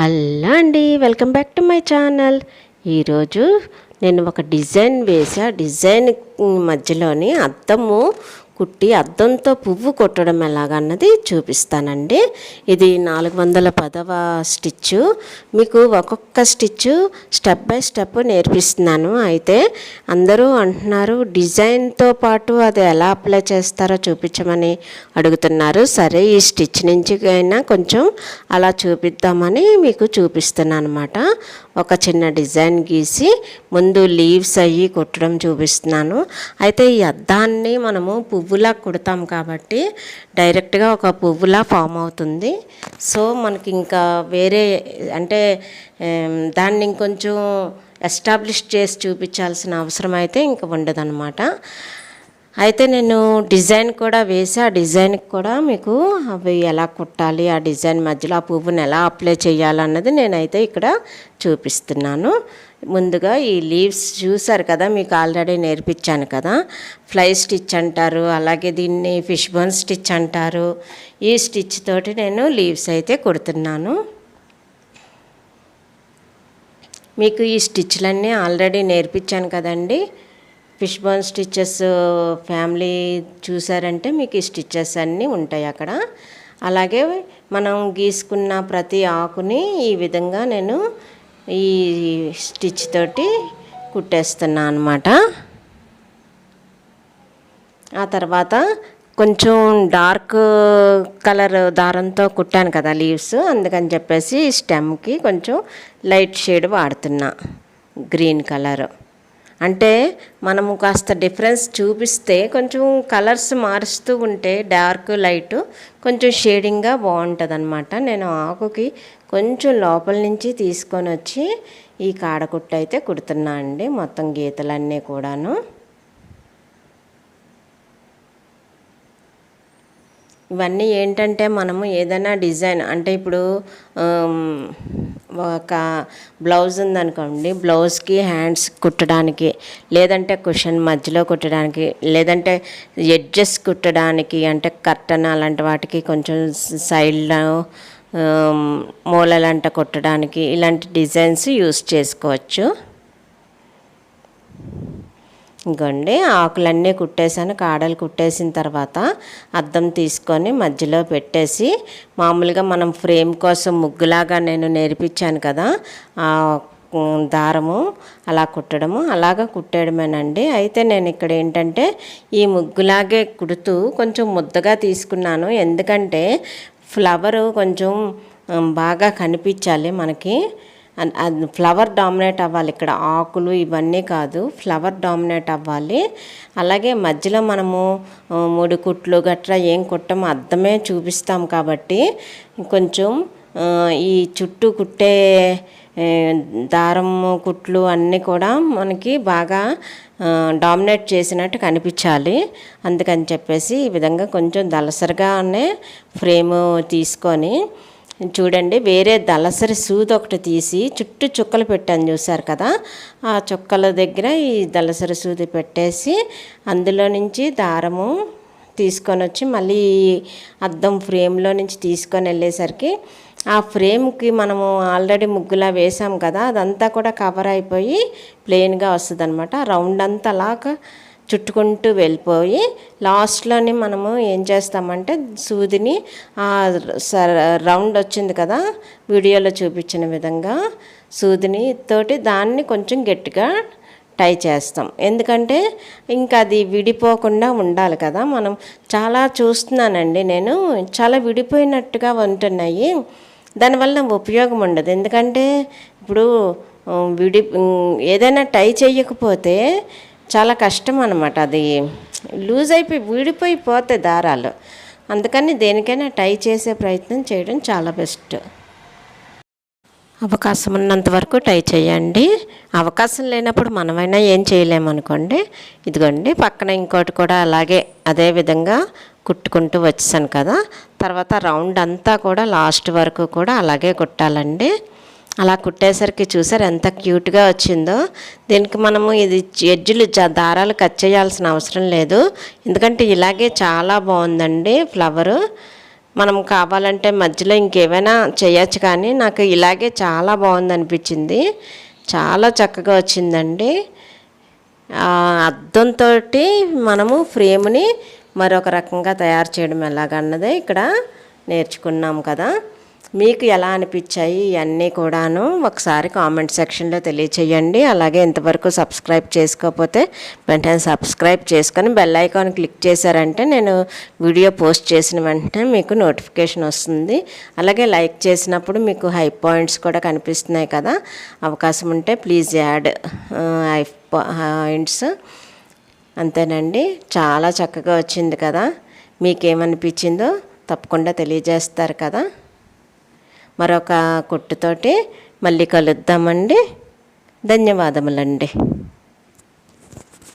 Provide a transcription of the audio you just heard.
Hello అండి welcome back to my channel. ఈరోజు నేను ఒక డిజైన్ వేసా. డిజైన్ మధ్యలోని అద్దము కుట్టి అద్దంతో పువ్వు కొట్టడం ఎలాగన్నది చూపిస్తానండి. ఇది నాలుగు వందల పదవ స్టిచ్చు. మీకు ఒక్కొక్క స్టిచ్చు స్టెప్ బై స్టెప్ నేర్పిస్తున్నాను. అయితే అందరూ అంటున్నారు డిజైన్తో పాటు అది ఎలా అప్లై చేస్తారో చూపించమని అడుగుతున్నారు. సరే ఈ స్టిచ్ నుంచి అయినా కొంచెం అలా చూపిద్దామని మీకు చూపిస్తున్నాను అనమాట ఒక చిన్న డిజైన్ గీసి ముందు లీవ్స్ అయ్యి కుట్టడం చూపిస్తున్నాను. అయితే ఈ అద్దాన్ని మనము పువ్వు పువ్వులా కుడతాం కాబట్టి డైరెక్ట్గా ఒక పువ్వులా ఫామ్ అవుతుంది. సో మనకి ఇంకా వేరే అంటే దాన్ని ఇంకొంచెం ఎస్టాబ్లిష్ చేసి చూపించాల్సిన అవసరం అయితే ఇంకా ఉండదన్నమాట. అయితే నేను డిజైన్ కూడా వేసి ఆ డిజైన్కి కూడా మీకు అవి ఎలా కుట్టాలి ఆ డిజైన్ మధ్యలో ఆ పువ్వుని ఎలా అప్లై చేయాలన్నది నేనైతే ఇక్కడ చూపిస్తున్నాను. ముందుగా ఈ లీవ్స్ చూసారు కదా మీకు ఆల్రెడీ నేర్పించాను కదా. ఫ్లై స్టిచ్ అంటారు అలాగే దీన్ని ఫిష్ బోన్ స్టిచ్ అంటారు. ఈ స్టిచ్ తోటి నేను లీవ్స్ అయితే కుడుతున్నాను. మీకు ఈ స్టిచ్లన్నీ ఆల్రెడీ నేర్పించాను కదండి. ఫిష్ బోన్ స్టిచ్చెస్ ఫ్యామిలీ చూసారంటే మీకు ఈ స్టిచ్చెస్ అన్నీ ఉంటాయి అక్కడ. అలాగే మనం గీసుకున్న ప్రతి ఆకుని ఈ విధంగా నేను ఈ స్టిచ్ తోటి కుట్టేస్తున్నా అనమాట ఆ తర్వాత కొంచెం డార్క్ కలర్ దారంతో కుట్టాను కదా లీవ్స్ అందుకని చెప్పేసి స్టెమ్కి కొంచెం లైట్ షేడ్ వాడుతున్నా గ్రీన్ కలర్. అంటే మనము కాస్త డిఫరెన్స్ చూపిస్తే కొంచెం కలర్స్ మారుస్తూ ఉంటే డార్క్ లైట్ కొంచెం షేడింగ్గా బాగుంటుంది అనమాట నేను ఆకుకి కొంచెం లోపల నుంచి తీసుకొని వచ్చి ఈ కాడకుట్టు అయితే కుడుతున్నా అండి మొత్తం గీతలన్నీ కూడాను. ఇవన్నీ ఏంటంటే మనము ఏదైనా డిజైన్ అంటే ఇప్పుడు ఒక బ్లౌజ్ ఉందనుకోండి బ్లౌజ్కి హ్యాండ్స్ కుట్టడానికి లేదంటే కుషన్ మధ్యలో కుట్టడానికి లేదంటే ఎడ్జెస్ కుట్టడానికి అంటే కర్టన్ అలాంటి వాటికి కొంచెం సైడ్లో మూలలంట కుట్టడానికి ఇలాంటి డిజైన్స్ యూస్ చేసుకోవచ్చు. ఇంకోండి ఆకులన్నీ కుట్టేసాను కాడలు కుట్టేసిన తర్వాత అద్దం తీసుకొని మధ్యలో పెట్టేసి మామూలుగా మనం ఫ్రేమ్ కోసం ముగ్గులాగా నేను నేర్పించాను కదా ఆ దారము అలా కుట్టడము. అలాగా కుట్టేయడమేనండి. అయితే నేను ఇక్కడ ఏంటంటే ఈ ముగ్గులాగే కుడుతూ కొంచెం ముద్దగా తీసుకున్నాను. ఎందుకంటే ఫ్లవరు కొంచెం బాగా కనిపించాలి మనకి. ఫ్లవర్ డామినేట్ అవ్వాలి. ఇక్కడ ఆకులు ఇవన్నీ కాదు ఫ్లవర్ డామినేట్ అవ్వాలి. అలాగే మధ్యలో మనము మూడు కుట్లు గట్రా ఏం కుట్టమో అద్దమే చూపిస్తాం కాబట్టి కొంచెం ఈ చుట్టూ కుట్టే దారము దారం కుట్లు అన్నీ కూడా మనకి బాగా డామినేట్ చేసినట్టు కనిపించాలి. అందుకని చెప్పేసి ఈ విధంగా కొంచెం దలసరిగానే ఫ్రేమ్ తీసుకొని చూడండి వేరే దళసరి సూది ఒకటి తీసి చుట్టూ చుక్కలు పెట్టాను చూసారు కదా. ఆ చుక్కల దగ్గర ఈ దళసరి సూది పెట్టేసి అందులో నుంచి దారము తీసుకొని వచ్చి మళ్ళీ అద్దం ఫ్రేమ్లో నుంచి తీసుకొని వెళ్ళేసరికి ఆ ఫ్రేమ్కి మనము ఆల్రెడీ ముగ్గులా వేసాం కదా అదంతా కూడా కవర్ అయిపోయి ప్లెయిన్గా వస్తుంది అనమాట రౌండ్ అంతా అలాగా చుట్టుకుంటూ వెళ్ళిపోయి లాస్ట్లోని మనము ఏం చేస్తామంటే సూదిని ఆ స- రౌండ్ వచ్చింది కదా వీడియోలో చూపించిన విధంగా సూదిని తోటి దాన్ని కొంచెం గట్టిగా టై చేస్తాం. ఎందుకంటే ఇంకా అది విడిపోకుండా ఉండాలి కదా. మనం చాలా చూస్తున్నానండి నేను చాలా విడిపోయినట్టుగా ఉంటున్నాయి. దానివల్ల ఉపయోగం ఉండదు. ఎందుకంటే ఇప్పుడు విడి ఏదైనా టై చేయకపోతే చాలా కష్టం అనమాట అది లూజ్ అయిపోయి విడిపోయి పోతే దారాలు. అందుకని దేనికైనా టై చేసే ప్రయత్నం చేయడం చాలా బెస్ట్. అవకాశం ఉన్నంత వరకు ట్రై చేయండి. అవకాశం లేనప్పుడు మనమైనా ఏం చేయలేమనుకోండి ఇదిగోండి పక్కన ఇంకోటి కూడా అలాగే అదే విధంగా కుట్టుకుంటూ వచ్చాను కదా. తర్వాత రౌండ్ అంతా కూడా లాస్ట్ వరకు కూడా అలాగే కుట్టాలండి. అలా కుట్టేసరికి చూసారు ఎంత క్యూట్గా వచ్చిందో. దీనికి మనము ఇది ఎడ్జులు దారాలు కట్ చేయాల్సిన అవసరం లేదు. ఎందుకంటే ఇలాగే చాలా బాగుందండి ఫ్లవరు. మనం కావాలంటే మధ్యలో ఇంకేమైనా చేయొచ్చు కానీ నాకు ఇలాగే చాలా బాగుంది అనిపించింది చాలా చక్కగా వచ్చిందండి. అద్దంతో మనము ఫ్రేమ్ని మరొక రకంగా తయారు చేయడం ఎలాగన్నదే ఇక్కడ నేర్చుకున్నాం కదా. మీకు ఎలా అనిపించాయి ఇవన్నీ కూడాను ఒకసారి కామెంట్ సెక్షన్లో తెలియచేయండి. అలాగే ఇంతవరకు సబ్స్క్రైబ్ చేసుకోకపోతే వెంటనే సబ్స్క్రైబ్ చేసుకొని బెల్ ఐకాన్ క్లిక్ చేశారంటే నేను వీడియో పోస్ట్ చేసిన వెంటనే మీకు నోటిఫికేషన్ వస్తుంది. అలాగే లైక్ చేసినప్పుడు మీకు హై పాయింట్స్ కూడా కనిపిస్తున్నాయి కదా. అవకాశం ఉంటే ప్లీజ్ యాడ్ హై పాయింట్స్. అంతేనండి. చాలా చక్కగా వచ్చింది కదా. మీకేమనిపించిందో తప్పకుండా తెలియజేస్తారు కదా. మరొక కుట్టుతోటి మళ్ళీ కలుద్దామండి. ధన్యవాదములండి.